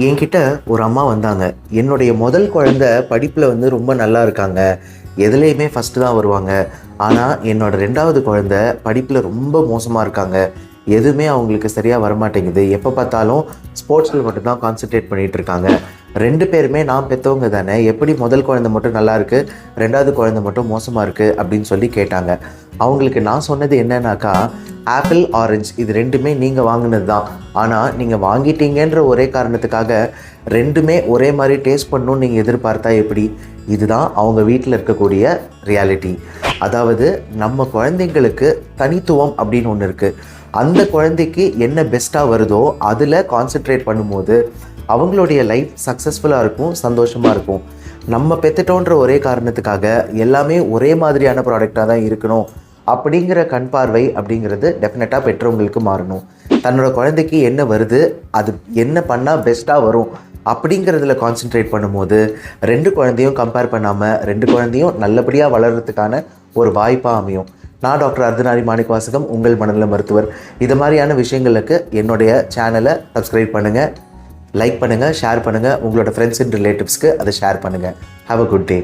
என்கிட்ட ஒரு அம்மா வந்தாங்க. என்னுடைய முதல் குழந்தை படிப்பில் வந்து ரொம்ப நல்லா இருக்காங்க. எதுலேயுமே ஃபஸ்ட்டு தான் வருவாங்க. ஆனால் என்னோட ரெண்டாவது குழந்தை படிப்பில் ரொம்ப மோசமாக இருக்காங்க. எதுவுமே அவங்களுக்கு சரியாக வரமாட்டேங்குது. எப்போ பார்த்தாலும் ஸ்போர்ட்ஸில் மட்டும்தான் கான்சென்ட்ரேட் பண்ணிகிட்டு இருக்காங்க. ரெண்டு பேருமே நான் பெற்றவங்க தானே. எப்படி முதல் குழந்தை மட்டும் நல்லா இருக்குது ரெண்டாவது குழந்தை மட்டும் மோசமாக இருக்குது அப்படின்னு சொல்லி கேட்டாங்க. அவங்களுக்கு நான் சொன்னது என்னன்னாக்கா ஆப்பிள் ஆரஞ்சு இது ரெண்டுமே நீங்கள் வாங்கினது தான் ஆனால் நீங்கள் வாங்கிட்டீங்கன்ற ஒரே காரணத்துக்காக ரெண்டுமே ஒரே மாதிரி டேஸ்ட் பண்ணணும்னு நீங்கள் எதிர்பார்த்தா எப்படி? இதுதான் அவங்க வீட்டில் இருக்கக்கூடிய ரியாலிட்டி அதாவது நம்ம குழந்தைங்களுக்கு தனித்துவம் அப்படின்னு ஒன்று இருக்குது அந்த குழந்தைக்கு என்ன பெஸ்ட்டாக வருதோ அதில் கான்சென்ட்ரேட் பண்ணும்போது அவங்களுடைய லைஃப் சக்ஸஸ்ஃபுல்லாக இருக்கும் சந்தோஷமாக இருக்கும். நம்ம பெற்றுட்டோன்ற ஒரே காரணத்துக்காக எல்லாமே ஒரே மாதிரியான ப்ராடக்டாக தான் இருக்கணும் அப்படிங்கிற கண் பார்வை அப்படிங்கிறது டெஃபினட்டாக பெற்றவங்களுக்கு மாறணும். தன்னோட குழந்தைக்கு என்ன வருது அது என்ன பண்ணால் பெஸ்ட்டாக வரும் அப்படிங்கிறதுல கான்சென்ட்ரேட் பண்ணும்போது ரெண்டு குழந்தையும் கம்பேர் பண்ணாமல் ரெண்டு குழந்தையும் நல்லபடியாக வளர்கிறதுக்கான ஒரு வாய்ப்பாக அமையும். நான் டாக்டர் அர்த்தநாரி மாணிக் வாசகம் உங்கள் மனநல மருத்துவர். இது மாதிரியான விஷயங்களுக்கு என்னுடைய சேனலை சப்ஸ்கிரைப் பண்ணுங்கள் லைக் பண்ணுங்கள் ஷேர் பண்ணுங்கள் உங்களோட ஃப்ரெண்ட்ஸ் அண்ட் ரிலேட்டிவ்ஸ்க்கு அதை ஷேர் பண்ணுங்கள் ஹாவ் அ குட் டே